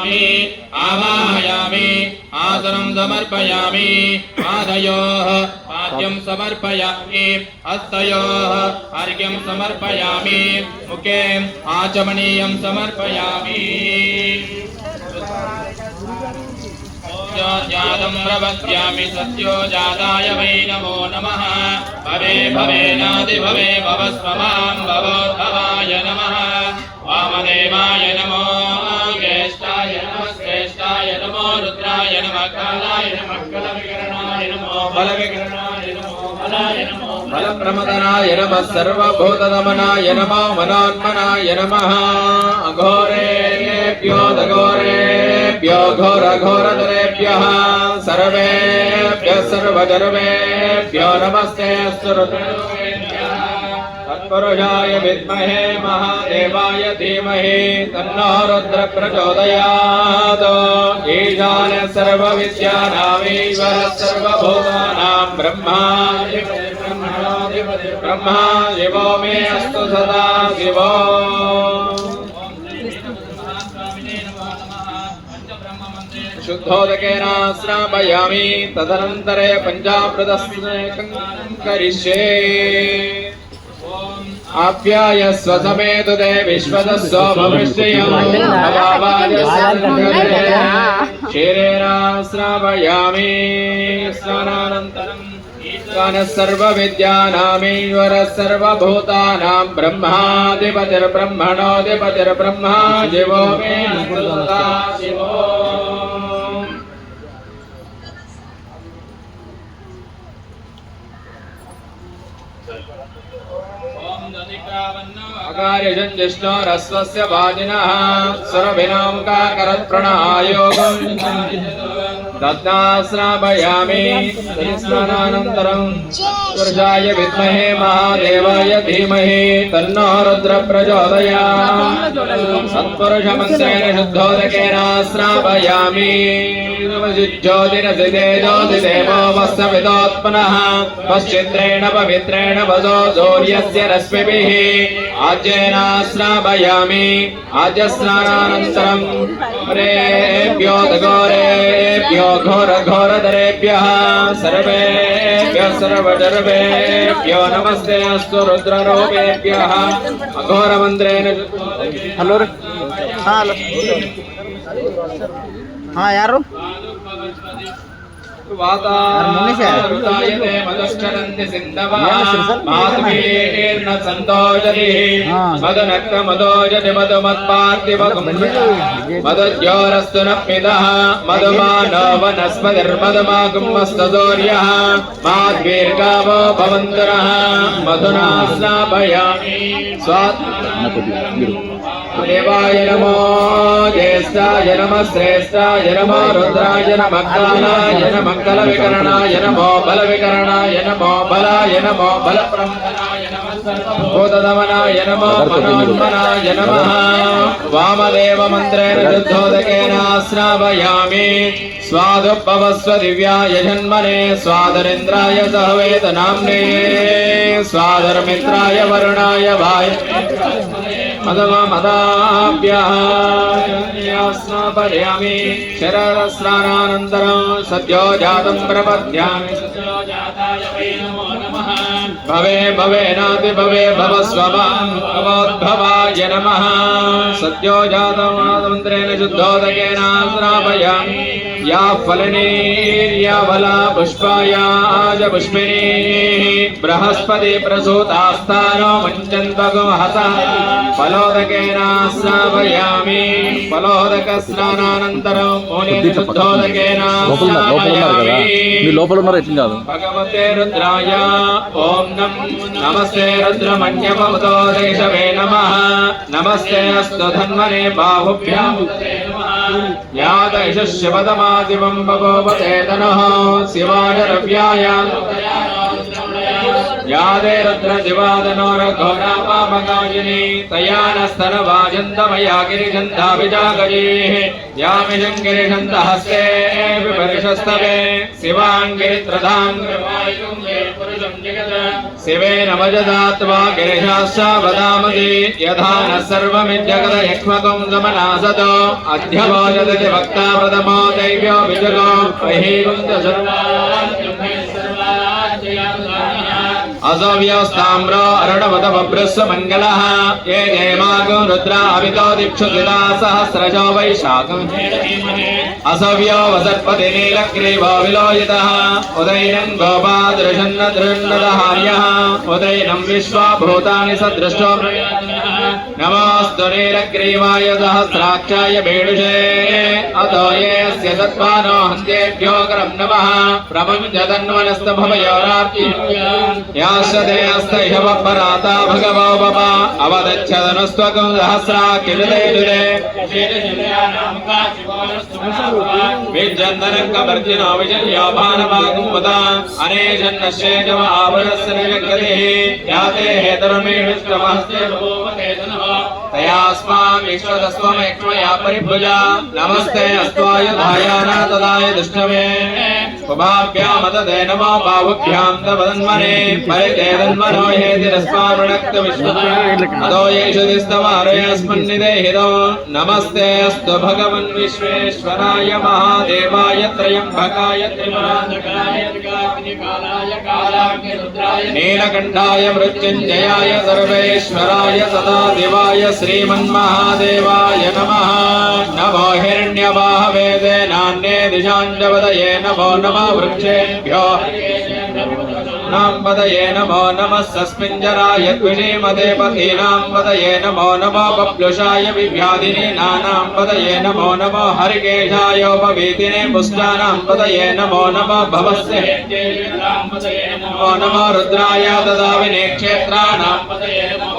समर्पयामि आवाहयामि, आसनं समर्पयामि, पादयोः पाद्यं समर्पयामि, हस्तयोः अर्घ्यं समर्पयामि मुखे आचमनीयं समर्पयामि। जातं प्रवद्यामि सत्यो जाताय वै नमो नमः। भवे भवेनादिभवे भवस्वमां भवोद्भवाय नमः। वामदेवाय नमो ज्येष्ठाय नमः श्रेष्ठाय नमो रुद्राय नमः कालाय नमः कलविकरणाय नमो बलविकरणाय नमो बलाय नमो बलप्रमदनाय नमः सर्वभूतदमनाय नमो मनान्मनाय नमः अघोरेभ्यो दघोरेभ्यो घोरघोरतरेभ्यः सर्वेभ्यः सर्वधर्मेभ्यो नमस्ते सुरतरुभ्यः तत्पुरुषाय विद्महे महादेवाय धीमहि तन्नो रुद्र प्रचोदयात् ईशान सर्वविद्यानामीश्वर सर्वभूतानां ब्रह्मा ब्रह्मा शिवो मे अस्तु सदा शिवो। शुद्धोदकेन स्नापयामि तदनन्तरे पञ्चामृतस्नेकं करिष्ये। अव्यायस्वसमेतुते विश्वदस्व भविष्यम् क्षीरेणा श्रावयामि। स्नानानन्तरम् ईश्वरः सर्वभूतानां ब्रह्माधिपतिर्ब्रह्मणोऽधिपतिर्ब्रह्मा शिवो मे शिवो అకార్యజం జిష్ణో రస్వస్య వాజిన సురభినోంకాకరప్రణాయోగం दत्ताश्रापयामि स्नानानन्तरम् विद्महे महादेवाय धीमहि तन्नो रुद्रप्रचोदया सत्पुरुषमन्त्रेण शुद्धोदकेनाश्रापयामि ज्योतिदेवो पवित्रेण वदो सूर्यस्य रश्मिभिः। आज्येनाश्रापयामि आज रेभ्यो घोर घोरधरेभ्यः सर्वेभ्यः सर्वजर्वेभ्यो नमस्ते अस्तु रुद्ररूपेभ्यः अघोरमन्त्रेण ಹಲೋ ರೀ ಹಾಂ ಹಲೋ ಹಾಂ ಯಾರು వాతారుతాయతే మదశ్చరంతి సింధవా మాధుమీర్ణ సంతోజతి మదనక్క మదోజతి మదమత్పార్తి మదజ్యోరస్తు నప్పిద మదమానో వనస్పతిర్మదమాగుమ్మస్తోర్య మాద్వీర్గామో భవంతుర. మధునా స్నాపయామి స్వాత్మ देवाय नमो ज्येष्ठाय नमः श्रेष्ठाय नमो रुद्राय नमः कालाय नमः कलविकरणाय नमो बलविकरणाय नमो बलाय नमो बलप्रमदनाय नमः भूतदमनाय नमो मनोन्मनाय नमः वामदेवमन्त्रेण शुद्धोदकेन स्नापयामि स्वादुपवस्व दिव्याय जन्मने स्वादरेन्द्राय सहवेदनाम्ने स्वादरमित्राय वरुणाय भाय मदमदाभ्यः स्नापयामि शरदस्नानानन्तरं सद्यो जातं प्रपद्यामि भवे भवे भव नमः। सत्यो जातमादमन्त्रेण शुद्धोदकेन स्नापयामि या फलनीर्यावला पुष्पायाज पुष्पिणी बृहस्पति प्रसूतास्तानो मञ्चन्त्वगुमहसा फलोदकेन स्नापयामि फलोदकस्नानानन्तरं मूलेन शुद्धोदकेन లోపల లోపల ఉన్నారు కదా మీరు లోపల ఉన్నారు ఎట్లా కాదు भगवते रुद्राय ॐ नम नमस्ते रुद्रमन्यपवतो देशवे नमः नमस्ते अस्तु धन्वने बाहुभ्याम् या दैशस्यपदमादिवं भगवते तनः शिवाय यादे रुद्र दिवादनो रघोरापामगायिनी तया नस्तनवाजन्तमया गिरिगन्धाभिजागजेः यामिषं गिरिगन्धहस्ते विपर्षस्तवे शिवाङ्गिरित्रधां कृपायुं मे पुरुषं शिवे नमजदात्वा गिरिशाश्च वदामति यथा नः सर्वमिज्जगद यक्ष्मकं समनासतो अध्यवोजति वक्ता प्रथमो दैव्यो विजगो बहिरुन्द असव्यस्ताम्रो अरुणवतमभ्रस्व मङ्गलः ये जयमागो रुद्रा अमितो दिक्षुदिता सहस्रजो वैशाखम् असव्यो वसर्पति नीलग्रीवो विलोहितः उदैनम् गोपादृशन्न दृण्डदहार्यः उदैनम् विश्वभूतानि सदृष्टो नमोऽस्तु नीलग्रीवाय सहस्राक्षाय भेडुषे अतो येऽस्य तत्त्वानो हन्तेभ्यो करम् नमः प्रपञ्चतन्वनस्तभवयोरार्ति याश्रते अस्त इह वपराता भगवो बप अवदच्छदनुस्त्वकं सहस्रा किलुदे विजन्दनङ्कवर्जिनो विजन्यो भानभागुमुदा अनेजन्नश्चेजव आवरस्य निजगतिः याते हेतरमेष्टमहस्ते तयास्मान् विश्वदस्त्वमेक्ष्मया परिभुजा नमस्ते अस्त्वाय धायाना तदाय दुष्टमे उभाभ्यामतदे नमो बाहुभ्यां तवदन्मने परिचेदन्मनो हेतिरस्मारुणक्त अदो येषुदिस्तमारयस्मन्निदेहितो नमस्ते अस्तु भगवन् विश्वेश्वराय महादेवाय त्र्यम्बकाय नीलकण्ठाय मृत्युञ्जयाय सर्वेश्वराय सदा देवाय श्रीमन्महादेवाय नमः नमो हिरण्यवाहवेदे नान्ये दिशाञ्जवदये नमो नमः वृक्षेभ्यो नाम पदये नमो नमः सस्मिञ्जराय द्विषीमते पथीनां पदये नमो नमो बप्लुषाय विव्याधिने नानां पदये नमो नमो हरिकेशायोपवीतिने पुष्टानां पदये नमो नमो भवस्य नमो नमो रुद्राय ददाविने क्षेत्राणां पदये नमो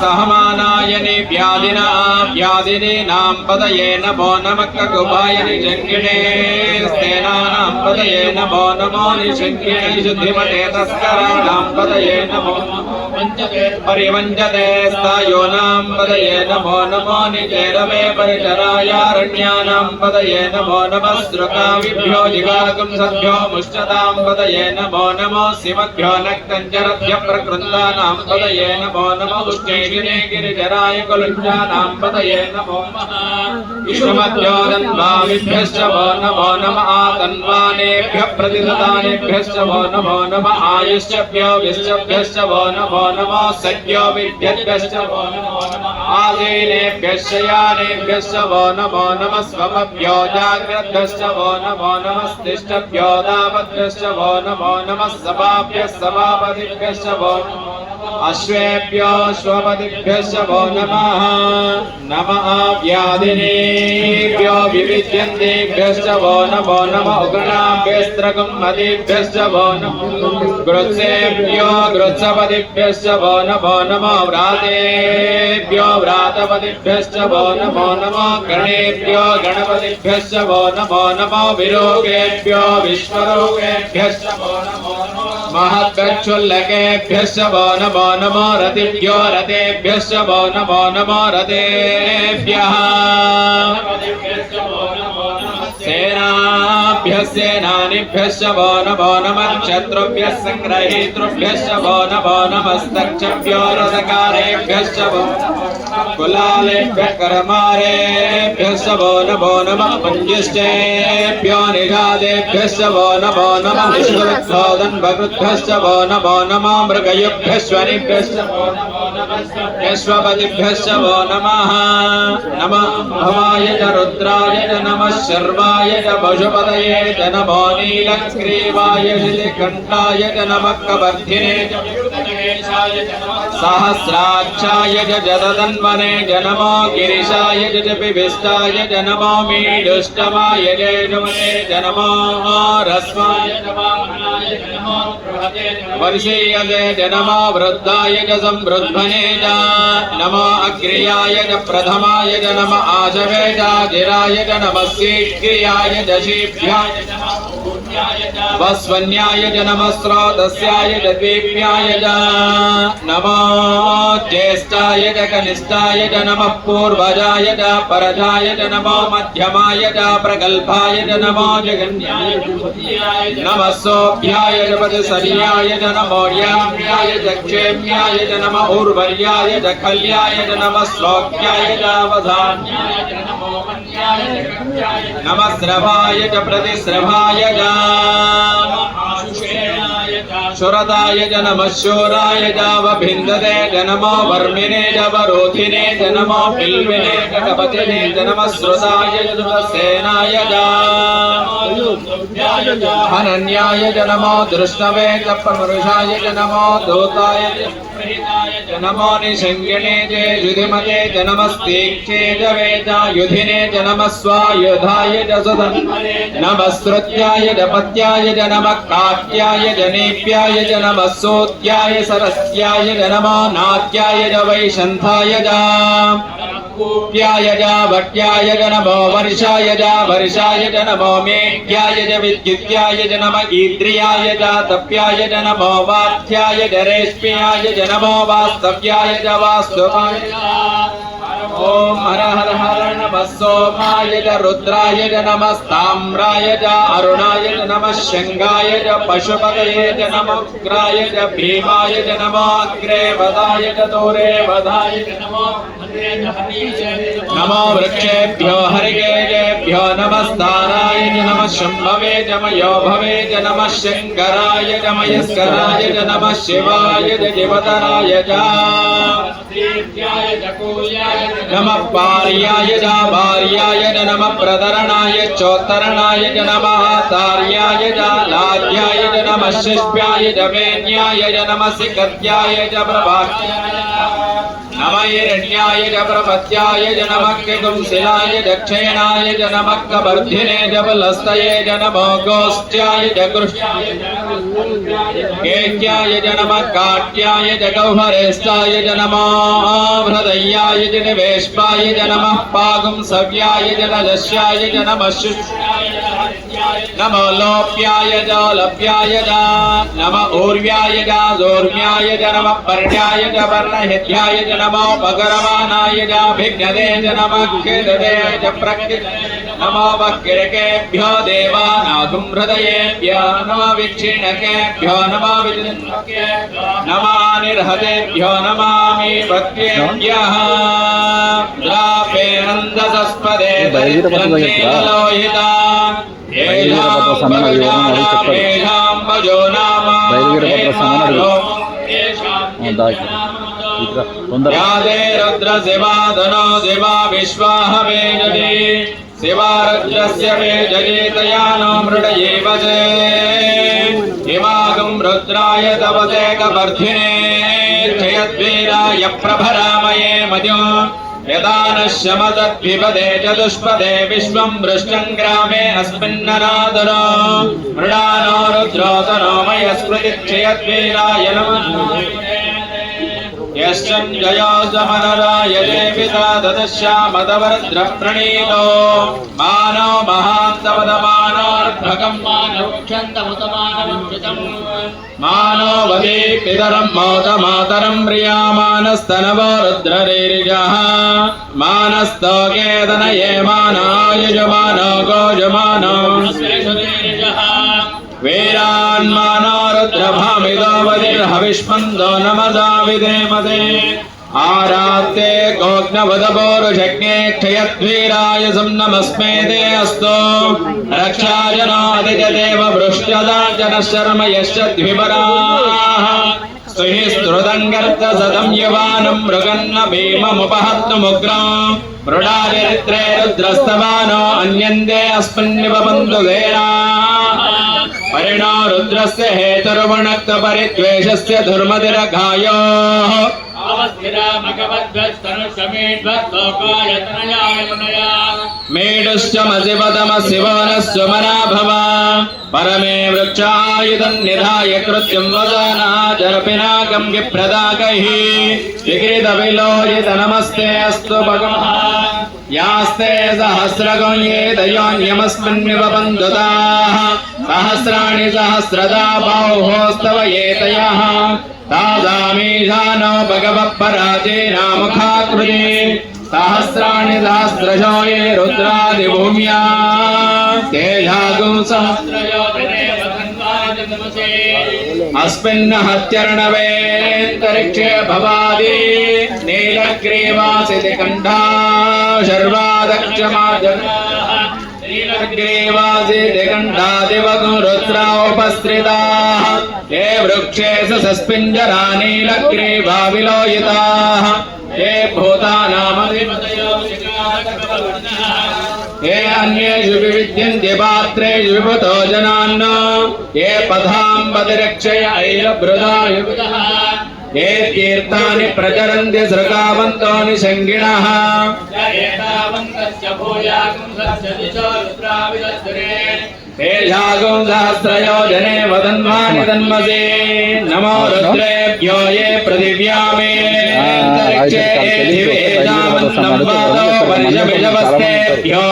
सहमानायनि व्याधिना व्याधिनीनां पदये नमो नमः ककुभाय निजङ्गिणे स्तेनानां पदये नमो नमो निषङ्गिणे शुद्धिमते तस्कराणां पदये नमो परिवञ्जते स्थायोनां पदये नमो नमो निचेरमे परिचरायारण्यानां पदये नमो नमः श्रुकाविभ्यो जिगागं सद्भ्यो मुष्टतां पदये नमो नमो शिवभ्यो नक्तञ्जरभ्य प्रकृन्दानां पदये नमो नमो उच्चैगिरे गिरिजराय कुलुञ्जानां पदये नमो विष्णुमध्यो दन्वामिभ्यश्च वो नमो नम आतन्वानेभ्यः प्रतिददानेभ्यश्च वो नमो नम आयुष्यभ्यो विश्चभ्यश्च वो नमो नमो सद्यो विभ्यभ्यश्च वो नमो नम आदीनेभ्यश्च यानेभ्यश्च वो नमो नमः स्वमभ्यो जाग्रद्भ्यश्च वो नमो नमस्तिष्ठभ्यो दावद्भ्यश्च वो नमो नमः सभाभ्यः सभापतिभ्यश्च वो अश्वेभ्यो श्वपतिभ्यश्च वो नमः नमः व्याधिनेभ्यो विविध्यन्तेभ्यश्च वो नमो नमः उग्रणाभ्यस्त्रकं वो नमो। गृत्सेभ्यो गृत्सपतिभ्यश्च वो नमो नमो व्रातेभ्यो व्रातपतिभ्यश्च वो नमो नमो गणेभ्यो गणपतिभ्यश्च वो नमो नमो विरोगेभ्यो विश्वरोगेभ्यश्च वो नमो नमो महद्गच्छुल्लकेभ्यश्च वो नमो नमो रतिभ्यो रतेभ्यश्च वो नमो नमो रतेभ्यः सेनाभ्यः सेनानिभ्यश्च वो नमो नमः शत्रुभ्यः सङ्ग्रहीतृभ्यश्च वो नमो नमस्तक्षभ्यो रथकारेभ्यश्च वो कुलालेभ्यः करमारेभ्यश्च वो नमो नमः पुञ्जिष्टेभ्यो निषादेभ्यश्च वो नमो नमः निष्कृत्सोदन्वकृद्भ्यश्च वो नमो नमो मृगयुभ्यश्वनिभ्यश्च वो नमो नमः यश्वपतिभ्यश्च वो नमः नमः भवाय च रुद्राय च नमः शर्वाय च पशुपतये च नमो नीलग्रीवाय च नमः कवर्धिने च विकृतकेशाय च नमः सहस्राक्षाय च जदतन्वने च नमो गिरिशाय च पिविष्टाय च नमो मीडुष्टमाय जयजुमने च नमो रस्माय च वामनाय च नमो बृहते च वर्षीयते च नमो वृद्धाय च संवृद्ध्मने प्रधाने च नमो अग्र्याय च प्रथमाय च नम आशवे च गिराय च नमः शीघ्रियाय च शीभ्याय च नमः पूर्ण्याय च वस्वन्याय च नमः स्रोतस्याय च द्वीप्याय च नमो ज्येष्ठाय च कनिष्ठाय च नमः पूर्वजाय च परजाय च नमो मध्यमाय च प्रगल्भाय च नमो जगन्याय च द्वितीयाय च नमः सोऽभ्याय च पदसर्याय च नमो याम्याय च क्षेम्याय च नम उर्वर्याय च खल्याय च नमः श्लोक्याय च अवधान्याय च नमो मन्याय च कव्याय च नमः स्रवाय च प्रतिस्रवाय च आशुषेणाय च शुरदाय च नमः शूराय च वभिन्दते च नमो वर्मिणे च वरोधिने च नमो बिल्विने च कपतिने च नमः श्रुताय च सेनाय च अनन्याय च नमो दृष्णवे च प्रमरुषाय च। नमो दूताय च नमो निषङ्गिणे च युधिमते च नमस्तीक्षे च वेद युधिने च नमः स्वायुधाय च सुधन्वने नमः श्रुत्याय च पत्याय च नमः काट्याय च नेप्याय च नमः सोत्याय सरस्याय च नमो नाट्याय च वैशन्थाय च। కూప్యాయ జ భట్యాయ జ నమో వర్షాయ జ వర్షాయ జ నమో మేఘ్యాయ జ విద్యుత్యాయ జ నమ ఈద్రియాయ జ తప్యాయ జ నమో వాత్యాయ జ రేష్మ్యాయ జ నమో వాస్తవ్యాయ వాస్తవాయ ఓం హరహర హరణ సోమాయ రుద్రాయ నమస్తామ్రాయ అరుణాయ నమ శంగాయ పశుపతయే నమగ్రాయ భీమాయ నమాగ్రే వదాయ దూరే వదాయ నమో. వృక్షేభ్యో హరిగేభ్యో నమస్తారాయ నమ. శంభవే జమయో భవే నమ. శంకరాయ జమయస్కరాయ నమ. శివాయ దేవతరాయ नमः। पार्याय जाभार्याय च नमः प्रदरणाय चोत्तरणाय च नमः तार्याय च लाध्याय च नमः शिष्याय च वेद्याय च नमः सिकत्याय च प्रभाष्याय नम हिरण्याय च प्रपत्याय च नमः किकुंसिलाय च क्षयणाय च नमः कवर्धिने च बलस्तये च नमो गोष्ठ्याय च कृष्णाय च केह्याय च नमः काट्याय च गौहरेष्ठाय च नमो हृदयाय च निवेश्पाय च नमः पागुंसव्याय च रजस्याय च नमः शुष्याय च नमो लोप्याय च लभ्याय च नम ऊर्व्याय च जोर्म्याय च नमः पर्ण्याय च पर्णहित्याय च नमो भगरवानाय च भिघ्नदे च नमः खेददे च प्रकृते नमो वक्किरकेभ्यो देवानागुं हृदयेभ्यो नमो विच्छिणकेभ्यो नमो विचिन्नकेभ्यो नमो निर्हतेभ्यो नमामि पत्येभ्यः द्रापेणन्दसस्पदे लोहिता బయలుదేరపట్ల సన్నది ఎవరన్నా అడిగి చెప్పాలి. బయలుదేరపట్ల సన్నది అడిగి. దా ఇక్కడ. ఇక్కడ తొందర రుద్ర శివాధనో శివా విశ్వాహవేజనే శివారుద్రస్య వేజనేతయానో మృడయేవ హిమాగం రుద్రాయ తవసేకవర్ధినే జయద్వీరాయ ప్రభరామయే మద్యం యదా నశ్యమతద్విపదే చతుష్పదే విశ్వం వృష్టం గ్రామే అస్మిన్నరాదరో మృడానో రుద్రోతనో మయ प्रणीतो मानो महान्तवदमानोर्भगम् मानो वदे पितरम् मौत मातरम् प्रियामानस्तनवो रुद्ररीरिजः मानस्तोकेतनये मानायुजमानो गोजमानो वीरान्मानो रुद्रभामिदो वदिर्हविष्मन्दो नमदा विधेमदे आरात्ते गोग्नवदपोरुषज्ञे क्षयद्वीराय नमस्मे ते अस्तु रक्षाजनादिजदेव वृष्ट्यदा जनः शर्म यश्च द्विपराः स्तुहि स्तुदङ्गर्थ सदं युवानं मृगन्न भीममुपहत्तुमुग्रम् मृडाचरित्रे रुद्रस्तवानो अन्यन्ते हरिणो रुद्रस्य हेतुर्वणक्त परिद्वेषस्य धर्मदिरघायोः मेढुश्च मजिपदम शिवो न स्वमना भव परमे वृक्षायुधम् निधाय कृत्यम् वदानः जरपिनाकम् विप्रदाकैः। विकृतविलोजित नमस्ते अस्तु भगवः यास्ते सहस्रगं ये दयोन्यमस्मिन्निव बन्धुताः। सहस्राणि सहस्रदा बाहोस्तव एतयः तादामीशानो भगवः पराजेनामुखाकृते सहस्राणि सहस्रशो ये रुद्रादिभूम्या। तेजागुं सहस्रयो अस्मिन् हत्यर्णवेऽन्तरिक्षे भवादि। नीलग्रीवासिति कण्ठा शर्वादक्षमाजनाः। ीलग्रीवासिदिगण्डादिवगुरुद्रावपस्त्रिताः ये वृक्षेषु सस्पिञ्जरा नीलग्रीवा विलोयिताः ये भूतानामधिपतयो ये अन्येषु विविद्यन्ति पात्रेषु विभुतो जनान् ये पथाम् पतिरक्षय ऐलभृदा युभितः ఏ తీర్థాన్ని ప్రచరంది సృగావంతాని సంగిణ తేజాగం సహస్రయో జనే వదన్వాని తన్మసే నమో రుద్రేభ్యో ఏ పృథివ్యామే అంతరిక్షే దివేదావన్నం వాదో పరిషభిషవస్తేభ్యో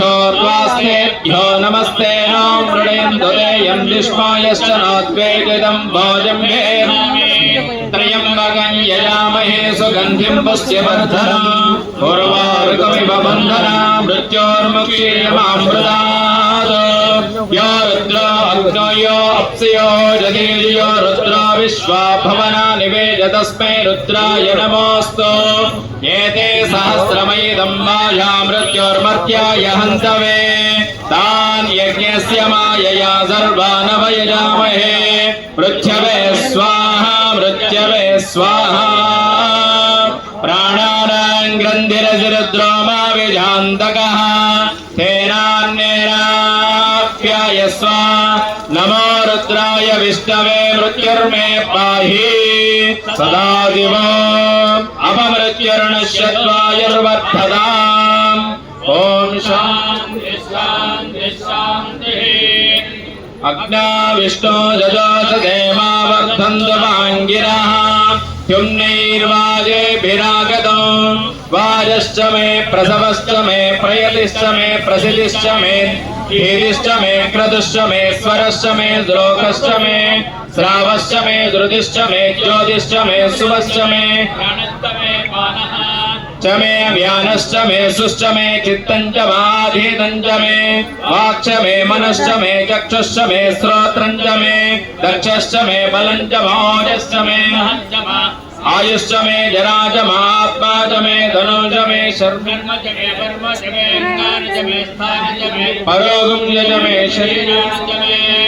క్షీణాదశోర్వాస్తేభ్యో నమస్తే నృడయందురేయం విష్మాయశ్చ నాద్వేదితం భోజం త్రయంబగం యజామహే సుగంధిం పుష్యవర్ధన పూర్వారుకమివ బంధన మృత్యోర్ముక్షీయమామృతాద్ యో రుద్రో पुष्यवर्धनम् उर्वारुकमिव बन्धना मृत्योर्मुक्षीयमामृतात् यो रुद्रो अग्नो यो अप्सयो जदीर्यो रुद्रो विश्वा भवना निवेद तस्मै रुद्राय नमोऽस्तु एते सहस्रमयिदं माया मृत्योर्मर्त्याय हन्तवे तान् यज्ञस्य मायया सर्वानवयजामहे पृथ्यवे स्वाहा मृत्यवे स्वाहा विष्णवे मृत्युर्मे पाहि सदा दिवो अपमृत्युर्नश्यत्वायुर्वर्धताम् ॐ शान्ति शान्ति शान्तिः अग्ना विष्णो जजोष देवा वर्धन्तु वाङ्गिरः युम्नैर्वाजेभिरागतो वाजश्च मे, प्रसवश्च मे, प्रयतिश्च मे प्रसिद्धिश्च मे धीरिश्च मे, क्रतुश्च मे, स्वरश्च मे, द्रोकश्च मे, श्रावश्च मे, धृतिश्च मे, ज्योतिश्च मे सुवश्च मे। च मे व्यानश्च मे सुश्च मे चित्तं च माधीतं च मे। वाक्च मे मनश्च मे चक्षुश्च मे श्रोत्रं च मे। दक्षश्च मे बलं च मौजश्च मे। आयुश्च मे जरा च महात्मा च मे, धनु च मे शर्म परोगं च मे, शरीरं च मे।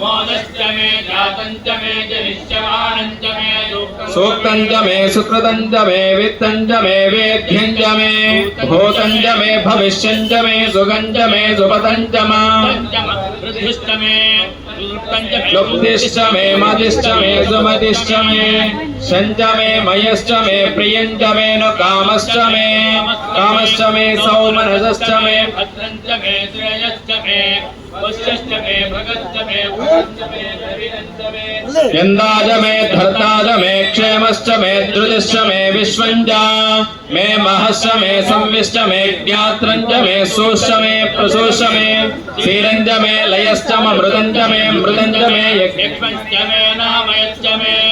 मोदश्च मे जातं च मे जनिष्यमानं च मे सूक्तं च मे सुकृतं च मे वित्तं च मे वेद्यं च मे भूतं च मे भविष्यं च मे सुखं च मे सुपतं च मा लुप्तिश्च मे मतिश्च मे सुमतिश्च मे। शञ्च मे मयश्च मे प्रियं च मे नु कामश्च मे कामश्च मे सौमनसश्च मे भद्रञ्च मे श्रेयश्च मे वश्यश्च मे भगश्च मे यन्दाज मे धर्ताज मे क्षेमश्च मे धृतिश्च मे विश्वं च मे महश्च मे संविश्च मे च मे सूश्च मे प्रसूश्च मे क्षीरं मे लयश्च मृतं मे मृतं मे यज्ञश्च मे नामयश्च मे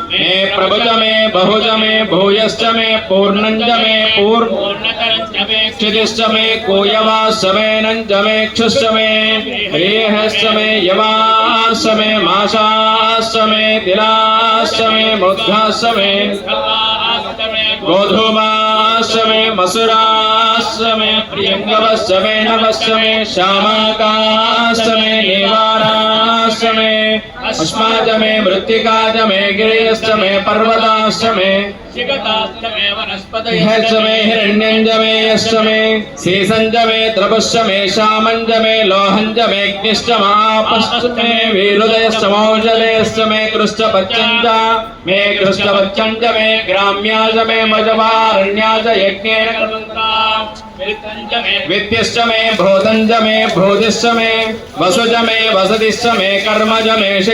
मे प्रभुज मे बहुज मे मे पूर्णञ्च मे पूर्ण क्षितिश्च मे कूयवाश्च मे नञ्च मे क्षुश्च मे रेहश्च मे यवाश्च मे माशाश्च मे तिलाश्च मे मुद्धाश्च मे गोधूमाश्च मे श्यामास्व मे प्रियङ्गवस्व मे नमस्व मे श्यामाकास्व समे निवारास्व मे अस्माच मे मृत्तिकाच मे गिरेश्च मे पर्वताश्च मे हर्ष मे हिरण्यञ्ज मे यश्च मे शेषञ्ज मे द्रवश्च मे श्यामञ्ज मे लोहञ्ज मे अग्निश्च मापश्च मे वीरुदयश्च मौजलयश्च मे कृष्णपत्यञ्ज मे कृष्णपत्यञ्ज मे ग्राम्याज मे मजवारण्याज यज्ञेन वित्तिश्च मे भूतञ्ज मे भूतिश्च मे वसुज मे वसतिश्च मे कर्मज मे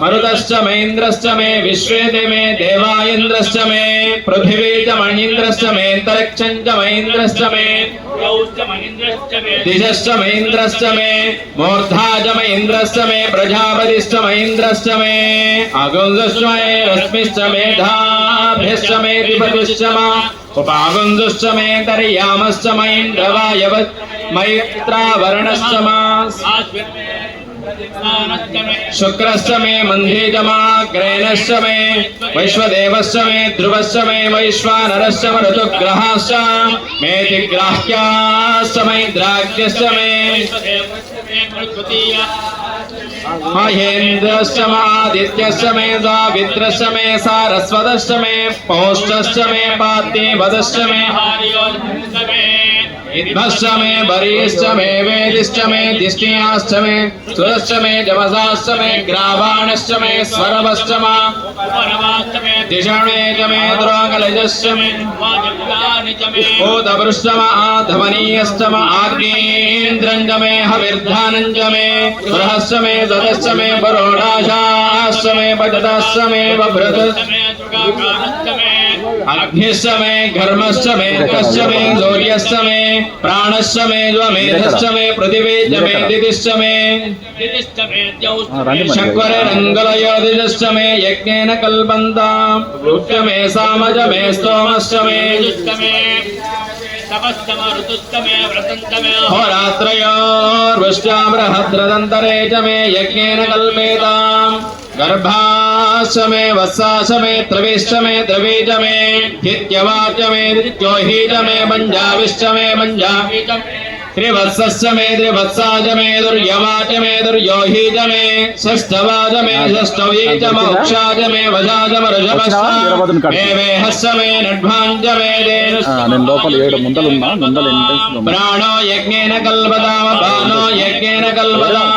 मरुतश्च म इन्द्रश्च मे विश्वे ते मे देवा इन्द्रश्च मे पृथिवी च म इन्द्रश्च मे अन्तरिक्षं च म इन्द्रश्च मे दिशश्च म इन्द्रश्च मे मूर्धा च म इन्द्रश्च मे प्रजापतिश्च म इन्द्रश्च मे अगुंसश्च मे रश्मिश्च मेधाभ्यश्च मे द्विपतिश्च म उपागुंसश्च मे तर्यामश्च म इन्द्रवायव मैत्रावरणश्च म शुक्रश्च मे मन्धेजमाग्रेणश्च मे वैश्वदेवश्च मे ध्रुवश्च मे वैश्वानरश्च म ऋतुग्रहाश्च मेतिग्राह्याश्च मैन्द्राग्यश्च मे महेन्द्रश्च मादित्यश्च मे सावित्रश्च मे सारस्वतश्च मे पौष्टश्च मे पाद्यवदश्च मे। इद्भश्च मे मे वेदिश्च मे दिष्टियाश्च मे सुरश्च मे जमसाश्च मे ग्रावाणश्च मे स्वरवश्च मा च मे मे भूतवृष्टम आधमनीयश्च म आग्नेन्द्रञ्च मे हविर्धानञ्च मे बृहश्च मे ददश्च मे वरोडाशाश्च मे पजतश्च मे बभृतश्च अग्निश्च मे घर्मश्च मे कश्च मे सूर्यश्च मे प्राणश्च मे ज्वमेधश्च मे मे दितिश्च मे शक्वररङ्गलयोदिजश्च मे यज्ञेन कल्पन्ताम्। रुक्ष मे सामज मे स्तोमश्च मे होरात्रयोर्वृष्ट्या बृहद्रदन्तरे च मे यज्ञेन कल्पेताम्। गर्भाश्च मे वत्साश्च मे त्रविश्च मे द्रवी च मे हित्यवाच मे द्योही च मे मञ्जाविश्च मे मञ्जावि च मे त्रिवत्सश्च मे त्रिवत्साच मे दुर्यवाच मे दुर्योही च मे षष्ठवाच मे षष्ठवी च मोक्षाच मे वजाच मरुषभश्च मे वेहश्च मे नड्भाञ्च मे ఆ, देनुश्च నేను లోపల ఏడు ముందలు ఉన్నా ముందలు ఎంట్రెన్స్ లో ఉన్నా प्राणो यज्ञेन कल्पताम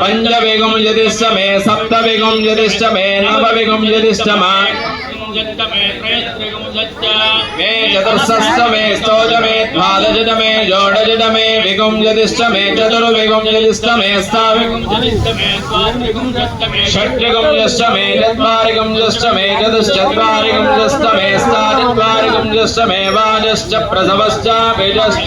పంచవేగం యదిష్టమే సప్తవేగం యదిష్టమే నవవేగం యదిష్టమ? మే చతుర్షష్టమే స్తోజమే ద్వాదశమే జోడజమే విగం యదిష్టమే చతుర్విగం యదిష్టమే షట్రిగం జష్టమే చత్వారిగం జష్టమే చతుశ్చత్వారిగం జష్టమే స్థాచత్వారిగం జష్టమే వాజశ్చ ప్రసవశ్చ వేజశ్చ